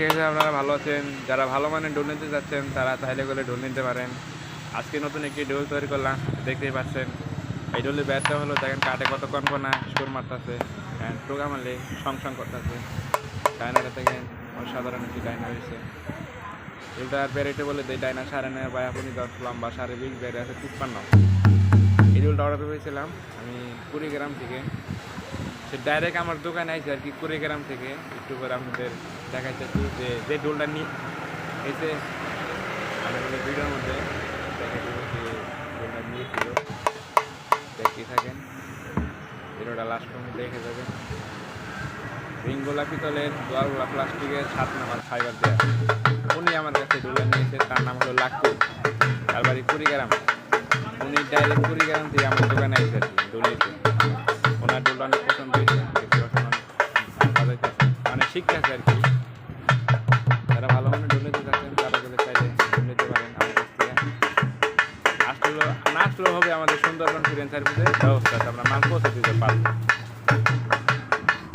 Hello আপনারা ভালো আছেন? যারা ভালো মানে ডোল নিতে যাচ্ছেন, তারা তাহলে করে ডোল নিতে পারেন। আজকে নতুন একটি ডোল তৈরি করলাম, দেখতেই পাচ্ছেন। এই ডোলের ব্যাটটা হলো, দেখেন কাটে কত কনকনা, সুর মারতেছে। টোকা মারলে সং সং করতেছে ডায়নাটা দেখেন অসাধারণ একটি ডায়না হয়েছে। এটার ব্যারেটে বলে দেয় ডায়না সাড়ে নয় বা আপনি দশ লম্বা সাড়ে বিশ ব্যারে আছে, তিপ্পান্ন। এই ডোলটা অর্ডার করেছিলাম আমি কুড়িগ্রাম থেকে। সে ডাইরেক্ট আমার দোকানে আইছে আর কি কুড়িগ্রাম থেকে। একটু করে আপনাদের দেখাইতেছি যে যে ডোলটা নিয়ে এসে আমি বলে ভিডিওর মধ্যে দেখাই দেবো যে ডোলটা নিয়েছিল। দেখতে থাকেন। ভিডিওটা লাস্ট পর্যন্ত দেখে যাবে রিং গোলাপি তলের দোয়ারগোলা প্লাস্টিকের সাত নাম্বার ফাইবার দেওয়া উনি আমার কাছে ডোলা নিয়েছে, তার নাম হলো লাক্কু তার বাড়ি কুড়িগ্রাম। উনি ডাইরেক্ট কুড়িগ্রাম থেকে আমার দোকানে এসেছে আর কি ডোল নিতে ওনার ডোল অনেক পছন্দ হয়েছে মানে শিখতেছে আর কি। আসলেও না হবে আমাদের সুন্দরবন ফিরেন সার্ভিসের ব্যবস্থা আছে, আমরা মাল পৌঁছে দিতে